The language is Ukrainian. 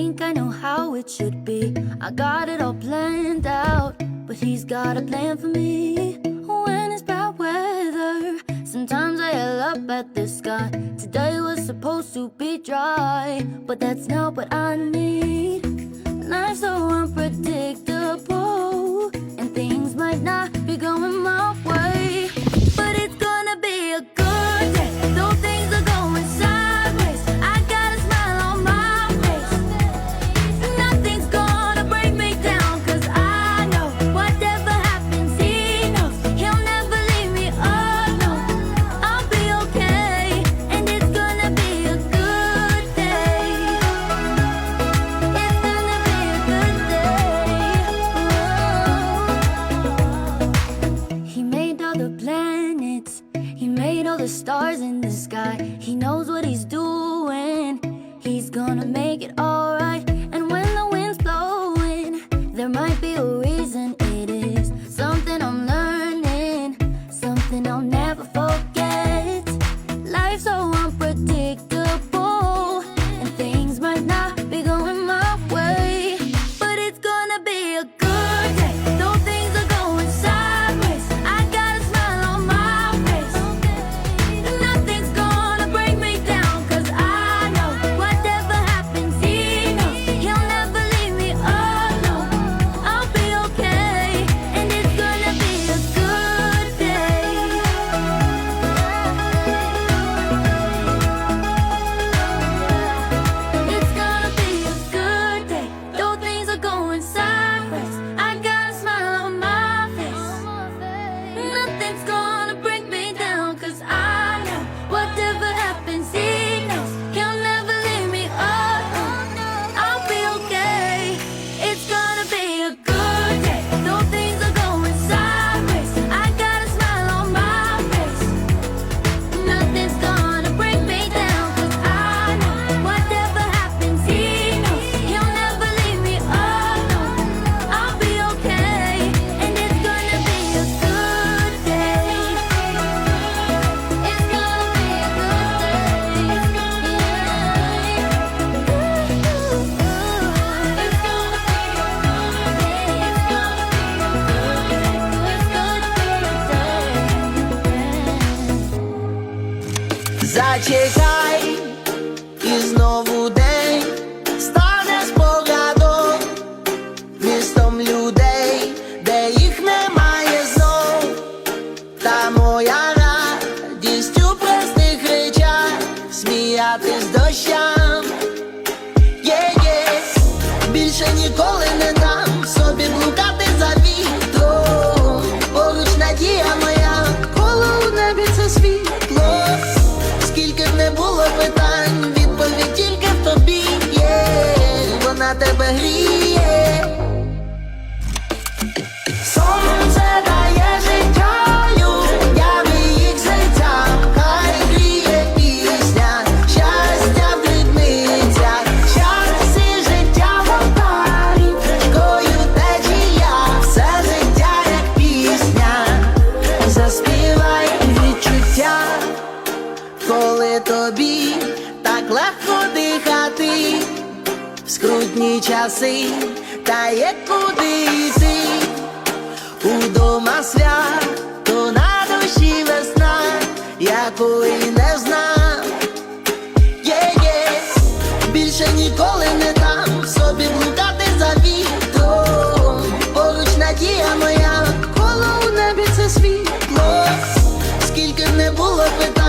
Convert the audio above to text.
think I know how it should be. I got it all planned out, but he's got a plan for me. When it's bad weather, sometimes I yell up at the sky. Today was supposed to be dry, but that's not what I need. Life's so unpredictable, and things might not be going. know the stars in the sky. He knows what he's doing. Зачекай і знову. 会断。коли тобі так легко дихати, в скрутні часи та є куди йти, удома свято на душі весна, якої не знав, є, є, більше ніколи не там собі блукати за вітром, поруч надія моя, коло у небі це світло, скільки не було питань.